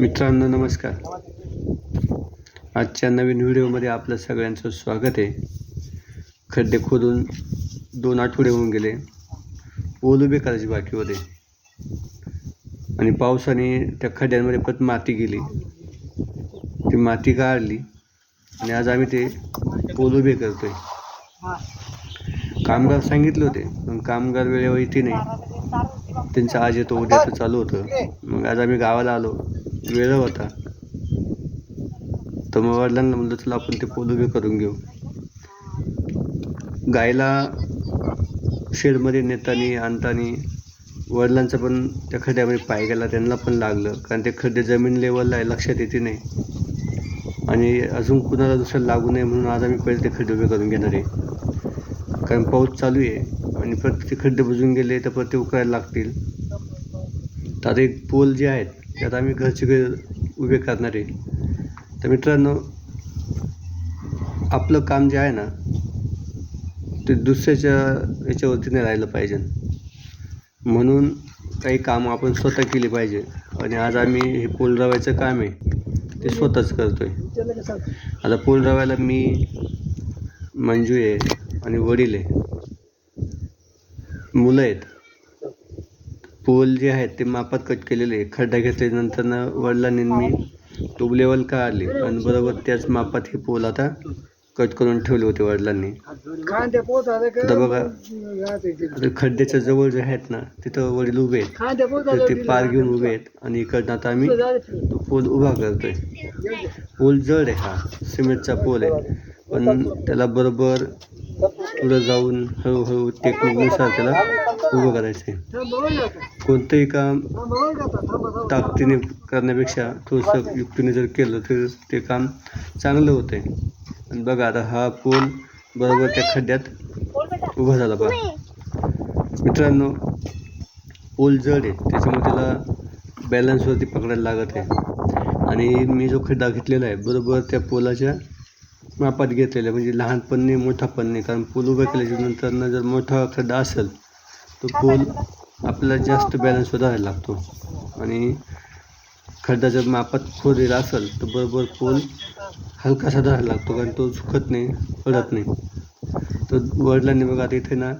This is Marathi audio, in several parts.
मित्रांनो नमस्कार. आजच्या नवीन व्हिडिओमध्ये आपलं सगळ्यांचं स्वागत आहे. खड्डे खोदून दोन आठवडे होऊन गेले. पोल उभे करायचे बाकी होते. आणि पावसाने त्या खड्ड्यांमध्ये परत माती गेली. ती माती काढली आणि आज आम्ही ते पोल उभे करतोय. कामगार सांगितले होते पण कामगार वेळेवर येते नाही. त्यांचं आज येतो उद्या तर चालू होतं. मग आज आम्ही गावाला आलो. वेळ होता. तर मग वडिलांना म्हणलं चला आपण ते पोल उभे करून घेऊ. गायला शेडमध्ये नेतानी आणतानी वडिलांचा पण त्या खड्ड्यामध्ये पाय गेला त्यांना पण लागलं. कारण ते खड्डे जमीन लेवलला आहे लक्षात येते नाही. आणि अजून कुणाला दुसरं लागू नये म्हणून आज आम्ही पहिले ते खड्डे उभे करून घेणार आहे. कारण पाऊस चालू आहे आणि परत ते खड्डे बुजून गेले तर परत ते उकरायला लागतील. तर आता एक पोल जे आहेत त्यात आम्ही घरचे घर उभे करणार आहे. तर मित्रांनो आपलं काम जे आहे ना ते दुसऱ्याच्या याच्यावरती नाही राहिलं पाहिजे. म्हणून काही कामं आपण स्वतः केली पाहिजे. आणि आज आम्ही हे पोल रवायचं काम आहे ते स्वतःच करतो आहे आता पोल रवायला मी मंजू आहे आणि वडील आहे. मुलं आहेत. पोल जे आहेत ते मापात कट केलेले खड्डा घेतल्यानंतर ना वडिलांनी मी टूब लेवल काढली. आणि बरोबर त्याच मापात हे पोल आता कट करून ठेवले होते वडिलांनी. आता बघा आता खड्ड्याच्या जवळ जे आहेत ना तिथं वडील उभे आहेत. तर ते पार घेऊन उभे आहेत आणि इकडनं आता आम्ही तो पोल उभा करतोय. पोल जड आहे हा. सिमेंटचा पोल आहे. पण त्याला बरोबर पुढं जाऊन हळूहळू टेक्निकनुसार त्याला उभं करायचं आहे कोणतंही काम ताकदीने करण्यापेक्षा थोडंसं युक्तीने जर केलं तर ते काम चांगलं होतं आहे आणि बघा आता हा पूल बरोबर त्या खड्ड्यात उभा झाला बघा. मित्रांनो पूल जड आहे त्याच्यामुळे त्याला बॅलन्सवरती पकडायला लागत आहे. आणि मी जो खड्डा घेतलेला आहे बरोबर त्या पोलाच्या मापात घेतलेल्या म्हणजे लहान पण नाही मोठा पण नाही. कारण पूल उभं केल्याच्या नंतरनं जर मोठा खड्डा असेल तर पूल आपल्याला जास्त बॅलन्स सुधारायला लागतो. आणि खड्डा जर मापात खोदलेला असेल तर बरोबर पूल हलकासा धरायला लागतो. कारण तो सुखत नाही पडत नाही. तर वडिलांनी बघा आता इथे ना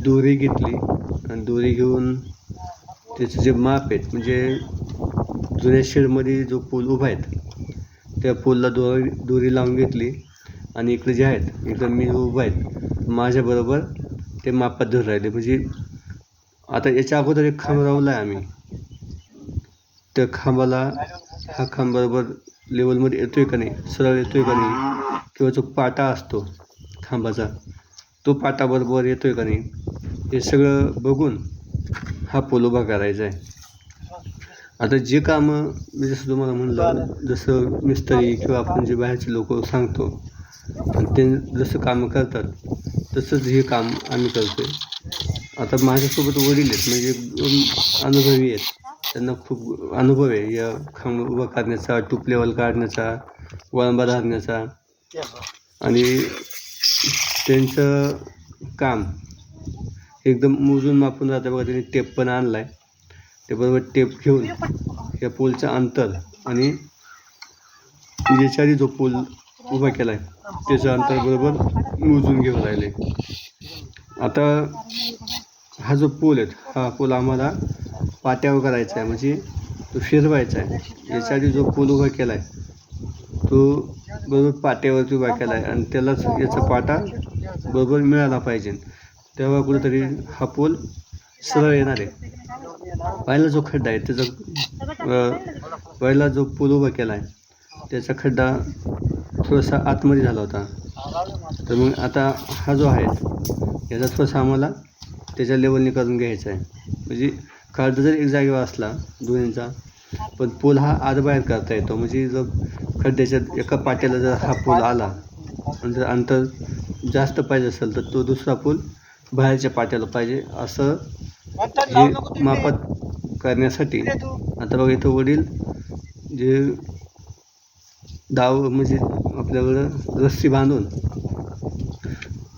दोरी घेतली. आणि दोरी घेऊन त्याचे जे माप आहेत म्हणजे जुन्या शेडमध्ये जो पूल उभा आहेत त्या पूलला दोरी दोरी लावून घेतली आणि इकडे जे आहेत इकडे मी उभा आहेत माझ्याबरोबर ते मापात धरून राहिले. म्हणजे आता याच्या अगोदर एक खांब लावला आहे आम्ही. त्या खांबाला हा खांब बरोबर लेवलमध्ये येतो आहे का नाही सरळ येतो आहे का नाही किंवा जो पाटा असतो खांबाचा तो पाटाबरोबर येतो आहे का नाही हे सगळं बघून हा पोल उभा करायचा आहे. आता जे कामं मी जसं तुम्हाला म्हणलं जसं मिस्त्री किंवा आपण जे बाहेरचे लोक सांगतो आणि ते जसं कामं करतात तसंच हे काम आम्ही करतो आहे आता माझ्यासोबत वडील आहेत म्हणजे अनुभवी आहेत. त्यांना खूप अनुभव आहे या खांब उभा करण्याचा टूप लेवल काढण्याचा वळंबा धरण्याचा. आणि त्यांचं काम एकदम मोजून मापून जातं बघा त्यांनी टेप पण आणला आहे ते बरोबर टेप घेऊन या पोलचं अंतर आणि ज्याच्या आधी जो पोल उभा केला आहे त्याचं अंतर बरोबर मोजून घेऊन राहिले. आता हा जो पोल आहे हा पोल आम्हाला पाट्यावर करायचा आहे म्हणजे तो फिरवायचा आहे. याच्या आधी जो पोल उभा केला आहे तो बरोबर पाट्यावरती उभा केला आहे आणि त्यालाच याचा पाटा बरोबर मिळाला पाहिजे. तेव्हा कुठेतरी हा पोल सरळ येणार आहे. पहिला जो खड्डा आहे त्याचा पहिला जो पूल उभा केला आहे त्याचा खड्डा थोडासा आतमध्ये झाला होता. तर मग आता हा जो आहे याचा थोडासा आम्हाला त्याच्या लेवलने करून घ्यायचा आहे. म्हणजे खड्डा जर एक जागेवर असला दोन्हीचा पण पूल हा आतबाहेर करता येतो. म्हणजे जर खड्ड्याच्या एका पाट्याला जर हा पूल आला आणि जर अंतर जास्त पाहिजे असेल तर तो दुसरा पूल बाहेरच्या पाट्याला पाहिजे असं हे मापात करण्यासाठी आता बघा इथं वडील जे दाव म्हणजे आपल्याकडं रस्सी बांधून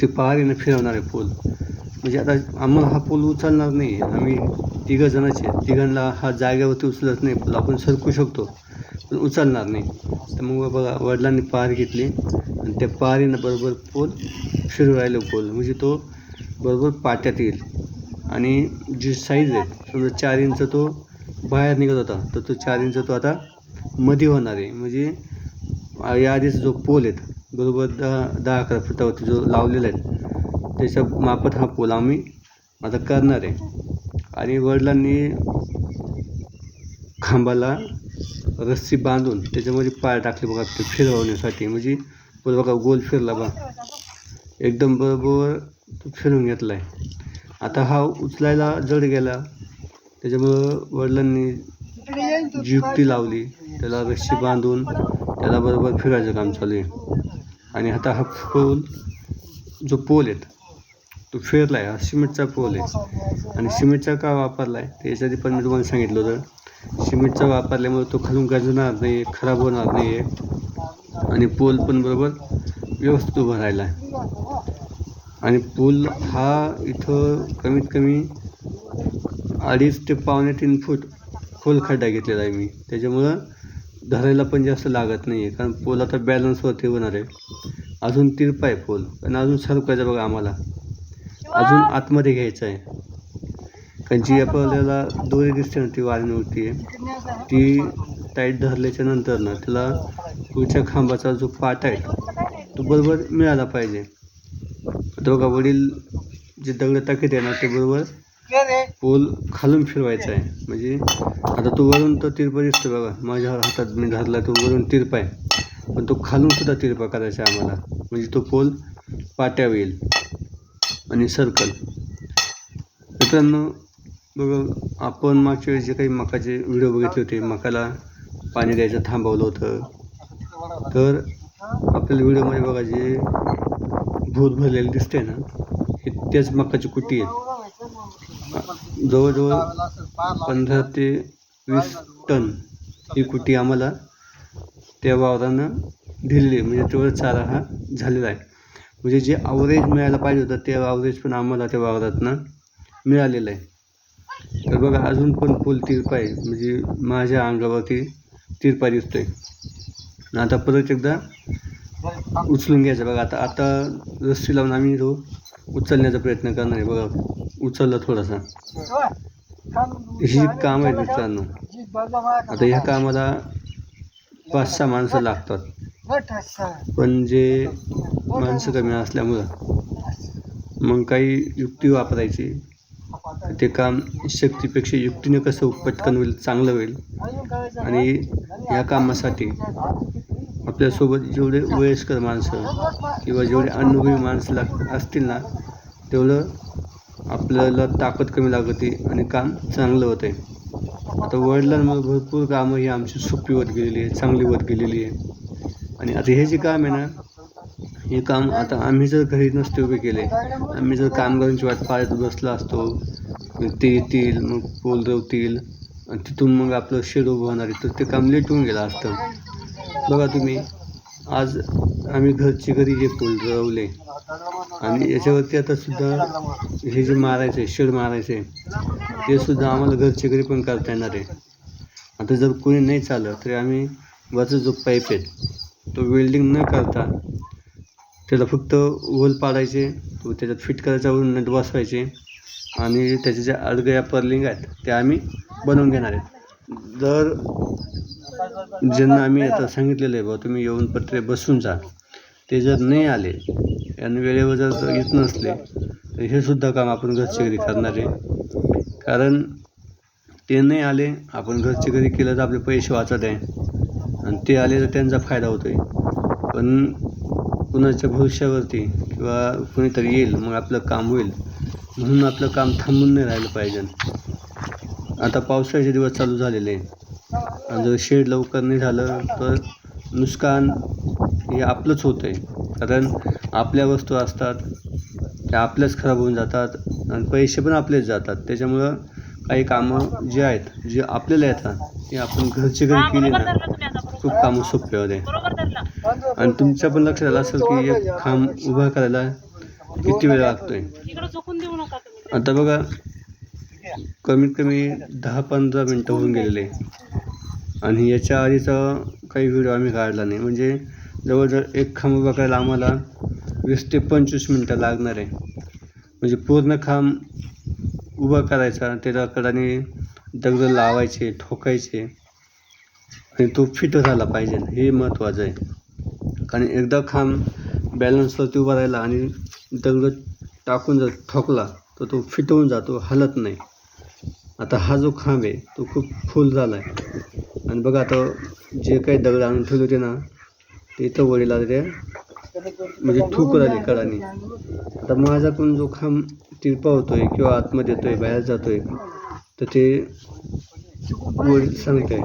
ते पहारीनं फिरवणार आहे पूल. म्हणजे आता आम्हाला हा पूल उचलणार नाही. आम्ही तिघं जणांचे तिघांना हा जागेवरती उचलत नाही. पण आपण सरकू शकतो पण उचलणार नाही. तर मग बघा वडिलांनी पार घेतली आणि त्या पारीनं बरोबर पोल फिरू राहिलं पोल म्हणजे तो बरोबर पाट्यात येईल. आणि जी साईज आहे समजा चार इंच तो बाहेर निघत होता तर तो चार इंच तो आता मध्ये होणार आहे. म्हणजे याआधीच जो पोल आहेत बरोबर दहा दहा अकरा फुटावरती जो लावलेला आहे त्याच्या मापत हा पोल आम्ही आता करणार आहे. आणि वडिलांनी खांबाला रस्सी बांधून त्याच्यामध्ये पाय टाकले बघा ते फिरवण्यासाठी म्हणजे बरोबर बघा गोल फिरला बा. एकदम बरोबर तो फिरून घेतला आहे आता हा उचलायला जड गेला. त्याच्यामुळं वडिलांनी जी लावली. त्याला रस्सी बांधून त्याला बरोबर फिरायचं काम चालू आहे. आणि आता हा पोल जो पोल आहे तो फिरला आहे हा सिमेंटचा पोल आहे. आणि सिमेंटचा का वापरला आहे ते याच्यासाठी पण मी तुम्हाला सांगितलं होतं. सिमेंटचा वापरल्यामुळे तो खालून गाजणार नाही आहे खराब होणार नाही आहे आणि पोल पण बरोबर व्यवस्थित उभा राहिला आहे आणि पूल हा इथं कमीत कमी अडीच ते पावणे तीन फूट खोल खड्डा घेतलेला आहे मी. त्याच्यामुळं धरायला पण जास्त लागत नाही आहे कारण पोल आता बॅलन्सवरती होणार आहे. अजून तिरपा आहे पोल. आणि अजून सरकायचा बघा आम्हाला. अजून आतमध्ये घ्यायचं आहे. कारण जी आपल्याला दोरी दिसते ना ती वारीनवरती आहे. ती टाईट धरल्याच्या नंतर ना त्याला पुढच्या खांबाचा जो पाट आहे तो बरोबर मिळाला पाहिजे. बघा वडील जे दगड टाकीत आहे ना ते बरोबर पोल खालून फिरवायचा आहे. म्हणजे आता तो वरून तो तिरपा दिसतो बघा. माझ्या हातात मी धरला तो वरून तिरपा आहे. पण तो खालून सुद्धा तिरपा करायचा आहे आम्हाला. म्हणजे तो पोल पाट्या होईल आणि सर्कल. मित्रांनो बघा आपण मागच्या वेळेस जे काही मकाचे व्हिडिओ बघितले होते मकाला पाणी द्यायचं थांबवलं होतं. तर आपल्याला व्हिडिओमध्ये बघा जे भूत भरलेलं दिसतंय ना हे त्याच मकाची कुटी आहे जवळजवळ पंधरा ते वीस टन ही कुटी आम्हाला त्या वावरानं दिलेली आहे. म्हणजे तेवढा चारा हा झालेला आहे. म्हणजे जे आवरेज मिळायला पाहिजे होतं ते ॲव्हरेज पण आम्हाला त्या वावरातनं मिळालेलं आहे. तर बघा अजून पण फुल तिरपा आहे. म्हणजे माझ्या अंगावरती तिरपा दिसतोय. आता परत एकदा उचलून घ्यायचं बघा. आता आता रस्सी लावून आम्ही तो उचलण्याचा प्रयत्न करणार आहे. बघा उचलला थोडासा. ही काम आहे मित्रांनो. आता ह्या कामाला पाच सहा माणसं लागतात. पण जे माणसं कमी असल्यामुळं मग काही युक्ती वापरायची. ते काम शक्तीपेक्षा युक्तीने कसं पटकन होईल चांगलं होईल. आणि ह्या कामासाठी आपल्यासोबत जेवढे वयस्कर माणसं किंवा जेवढे अनुभवी माणसं लाग असतील ना तेवढं आपल्याला ताकद कमी लागते आणि काम चांगलं होतं आहे आता वडिलांमुळे भरपूर कामं ही आमची सोपी होत गेलेली आहे चांगली होत गेलेली आहे. आणि आता हे जे काम आहे ना हे काम आता आम्ही जर घरी नसते उभे केले आम्ही जर कामगारांची वाट पाहत बसला असतो ते येतील मग पोल रवतील आणि तिथून मग आपलं शेड उभं होणार आहे तर ते काम लेट होऊन गेलं असतं. बघा तुम्ही आज आम्ही घरचे घरी जे फुल रवले आणि याच्यावरती आता सुद्धा हे जे मारायचं आहे शेड मारायचं आहे ते सुद्धा आम्हाला घरचे घरी पण करता येणार आहे. आता जर कोणी नाही चाललं तरी आम्ही वरचा जो पाईप आहे तो वेल्डिंग न करता त्याला फक्त होल पाडायचे तो त्याच्यात फिट करायचा वरून नट बसवायचे आणि त्याच्या ज्या अडगया पर्लिंग आहेत त्या आम्ही बनवून घेणार आहेत. जर ज्यांना आम्ही आता सांगितलेलं आहे बा तुम्ही येऊन पत्रे बसून जा. ते जर नाही आले आणि वेळेवर जर येत नसले तर हे सुद्धा काम आपण घरच्या घरी करणार आहे. कारण ते नाही आले आपण घरच्या घरी केलं तर आपले पैसे वाचत आहे. आणि ते आले तर त्यांचा फायदा होतो आहे पण कुणाच्या भविष्यावरती किंवा कुणीतरी येईल मग आपलं काम होईल. म्हणून आपलं काम थांबून नाही राहिलं पाहिजे. आता पावसाळ्याचे दिवस चालू झालेले आहे. आणि जर शेड लवकर नाही झालं तर नुकसान हे आपलंच होतं आहे कारण आपल्या वस्तू असतात त्या आपल्याच खराब होऊन जातात आणि पैसे पण आपलेच जातात. त्याच्यामुळं काही कामं जे आहेत जे आपल्याला येतात ते आपण घरची घरी केली ना खूप कामं सोपे होते. आणि तुमच्या पण लक्षात आलं असेल की एक खांब उभा करायला किती वेळ लागतोय. आता बघा कमीत कमी दहा पंधरा मिनटं होऊन गेलेले. आणि याच्या आधीचा काही व्हिडिओ आम्ही काढला नाही. म्हणजे जवळजवळ एक खांब बघायला आम्हाला वीस ते पंचवीस मिनटं लागणार आहे. म्हणजे पूर्ण खांब उभा करायचा त्याच्या कडाने दगड लावायचे ठोकायचे. आणि तो फिट झाला पाहिजे. हे महत्त्वाचं आहे. कारण एकदा खांब बॅलन्सवरती उभा राहिला आणि दगड टाकून जर ठोकला तर तो फिटवून जातो हलत नाही. आता हा जो खांब आहे तो खूप फुल झाला आहे. आणि बघा आता जे काही दगड आणून ठेवले होते ना ते इथं वडीला ते म्हणजे ठोकू राहिले कडाने. आता माझ्याकडून जो खांब तिरपा होतोय किंवा आतमध्ये येतोय बाहेर जातोय तर ते वडील सांगताय.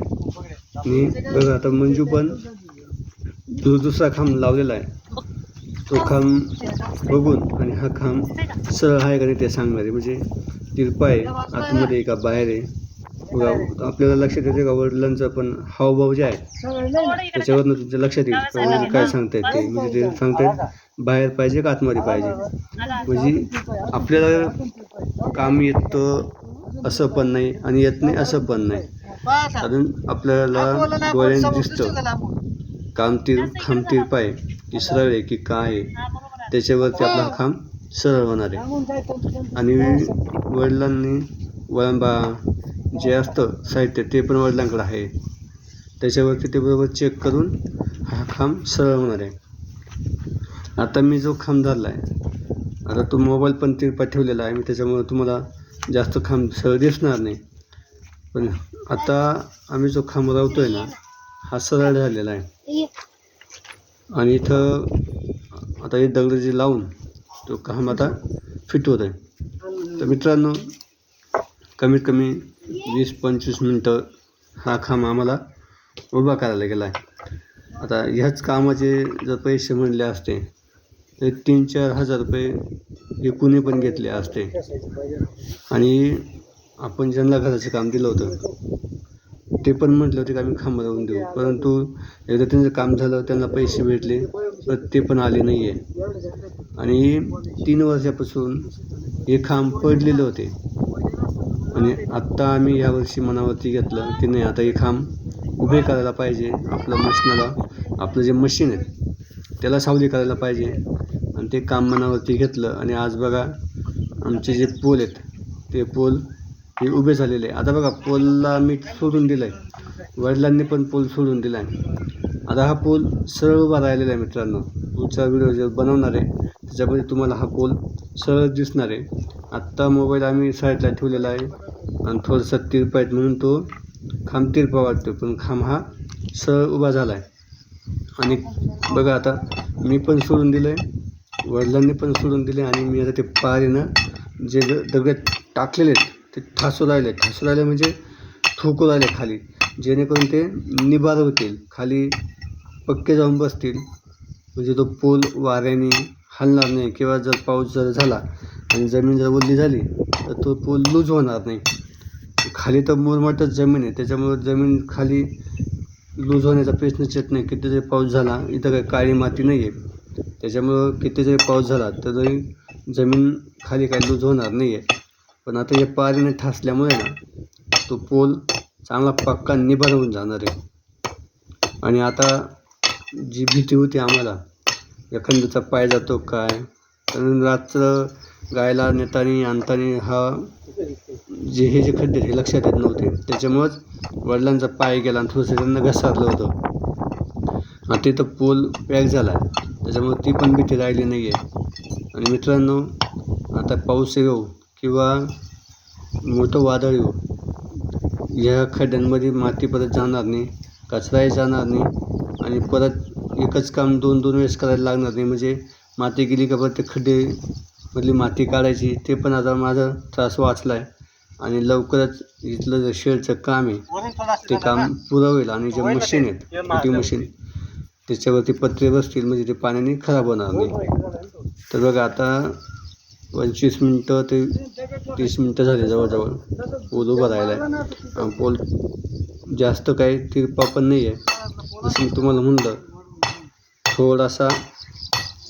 आणि बघा आता मंजू पण जो दुसरा खांब लावलेला आहे तो खांब बघून आणि हा खांब सरळ आहे का नाही ते सांगणार आहे. म्हणजे तिरपा आहे आतमध्ये आहे का बाहेर आहे हो, हो. आपल्याला लक्षात येते का वडिलांचं? पण हावभाव जे आहे त्याच्यावरनं तुमच्या लक्षात येईल का वडील काय सांगतायत ते? म्हणजे ते सांगतायत बाहेर पाहिजे का आतमध्ये पाहिजे? म्हणजे आपल्याला काम येतं असं पण नाही आणि येत नाही असं पण नाही. कारण आपल्याला डोळ्याने दिसतं. कामतीर खामतीर पाय तिरपा आहे की सरळ आहे की काय आहे? त्याच्यावरती आपला काम खांब सरळ होणार आहे. आणि वडिलांनी वळंबा जे असतं साहित्य ते पण वडिलांकडं आहे. त्याच्यावरती ते बरोबर चेक करून हा खांब सरळ होणार आहे. आता मी जो खांब धरला आहे आता तो मोबाईल पण तिरपा ठेवलेला आहे. मी त्याच्यामुळे तुम्हाला जास्त खांब सरळ दिसणार नाही. पण आता आम्ही जो खांब लावतोय ना हा सरळ झालेला आहे. आणि इथं आता हे दगड जे लावून तो खांब आता फिट होत आहे तर मित्रांनो कमीत कमी वीस पंचवीस मिनटं हा खांब आम्हाला उभा करायला गेला आहे. आता ह्याच कामाचे जर पैसे म्हणले असते तर तीन चार हजार रुपये हे कुणी पण घेतले असते. आणि आपण ज्यांना घराचं काम दिलं होतं ते पण म्हटले होते की आम्ही खांब लावून देऊ. परंतु एकदा त्यांचं काम झालं त्यांना पैसे भेटले तर ते पण आले नाही आहे आणि तीन वर्षापासून हे खांब पडलेले होते. आणि आत्ता आम्ही यावर्षी मनावरती घेतलं की नाही आता हे खांब उभे करायला पाहिजे आपलं मशनाला आपलं जे मशीन आहे त्याला सावली करायला पाहिजे. आणि ते काम मनावरती घेतलं आणि आज बघा आमचे जे पोल आहेत ते पोल हे उभे झालेले आहे आता बघा पोलला मी सोडून दिलं आहे वडिलांनी पण पोल सोडून दिला आहे आता हा पोल सरळ उभा राहिलेला आहे मित्रांनो. पुढचा व्हिडिओ जे बनवणार आहे त्याच्यामध्ये तुम्हाला हा पोल सरळ दिसणार आहे. आत्ता मोबाईल आम्ही साईडला ठेवलेला आहे. आणि थोडंसं तिरपा आहेत म्हणून तो खांब तिरपा वाटतो पण खांब हा सरळ उभा झाला आहे आणि बघा आता मी पण सोडून दिलं आहे वडिलांनी पण सोडून दिले आणि मी आता ते पारीनं जे द दगड टाकलेले आहेत ते ठासू राहिले ठासू राहिले म्हणजे ठोकू राहिले खाली. जेणेकरून ते निबार होतील. खाली पक्के जाऊन बसतील. म्हणजे तो पूल वाऱ्याने हलणार नाही किंवा जर पाऊस जर झाला आणि जमीन जर ओली झाली तर तो पूल लूज होणार नाही. खाली तर मुरमाटच जमीन आहे. त्याच्यामुळं जमीन खाली लूज होण्याचा प्रश्नच येत नाही. किती जरी पाऊस झाला इथं काही काळी माती नाही आहे त्याच्यामुळं किती जरी पाऊस झाला तरी जमीन खाली काही लूज होणार नाही आहे पण आता या पारीने ठासल्यामुळे ना तो पोल चांगला पक्का निभार होऊन जाणार आहे. आणि आता जी भीती होती आम्हाला एखाद्याचा पाय जातो काय? कारण रात्र गायला नेतानी आणतानी हा जे हे जे खड्डे आहेत हे लक्षात येत नव्हते. त्याच्यामुळंच वडिलांचा पाय गेला आणि थोडंसं त्यांना घसारलं होतं. आणि तिथं पोल पॅक झाला. आहे त्याच्यामुळे ती पण भीती राहिली नाही आहे आणि मित्रांनो आता पाऊस येऊ किंवा मोठं वादळ येऊ या खड्ड्यांमध्ये माती परत जाणार नाही कचराही जाणार नाही आणि परत एकच काम दोन दोन वेळेस करायला लागणार नाही. म्हणजे माती गेली का परत ते खड्डे मधली माती काढायची ते पण आता माझा त्रास वाचला आहे आणि लवकरच इथलं जे शेडचं काम आहे ते काम पुरं होईल आणि जे मशीन आहेत मोठी मशीन त्याच्यावरती पत्रे बसतील म्हणजे ते पाण्याने खराब होणार नाही. तर बघा आता पंचवीस मिनटं ते तीस मिनटं झाले जवळजवळ पोल उभा राहिला आहे पोल जास्त काही तिरपा पण नाही आहे जसं मी तुम्हाला म्हणलं थोडासा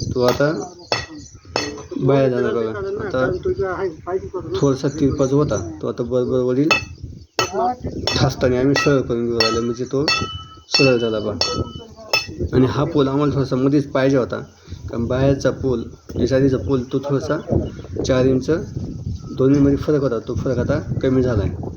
तो आता बाहेर झाला बघा. आता थोडासा तिरपाच होता. तो आता बरोबर वडील ठासताने आम्ही सरळ करून घेऊ राहिलो म्हणजे तो सरळ झाला बा. आणि हा पोल आम्हाला थोडासा मध्येच पाहिजे होता. कारण बाहेरचा पोल निसारीचा पोल तो थोडासा चार इंच दोन्हीमध्ये फरक होता. तो फरक आता कमी झाला आहे